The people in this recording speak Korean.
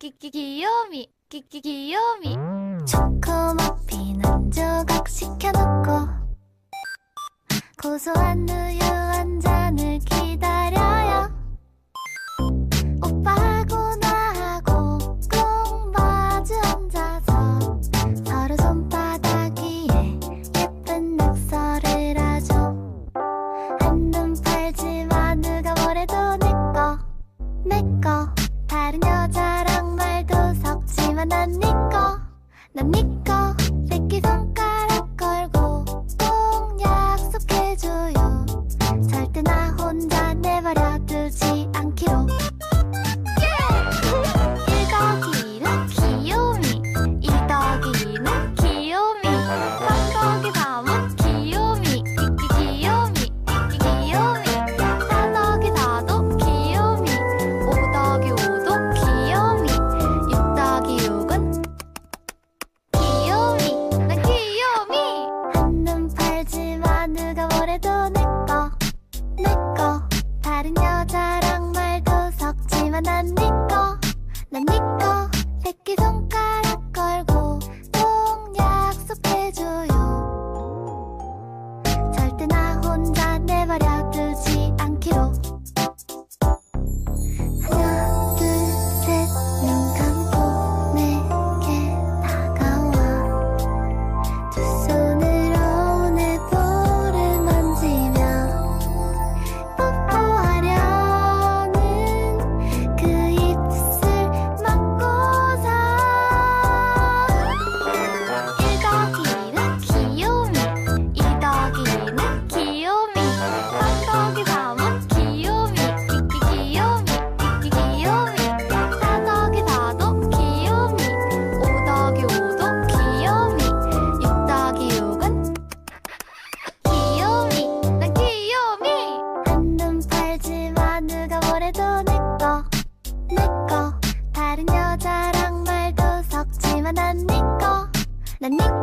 끼끼기요미 끼끼기요미. 초코머핀은 조각 시켜놓고 고소한 우유 한 잔을 기다려요. 오빠하고 나하고 꼭 마주 앉아서 서로 손바닥 위에 예쁜 낙서를 하죠. 한눈 팔지만 누가 뭐래도 내꺼 내꺼. 난네거난네거 the nick connect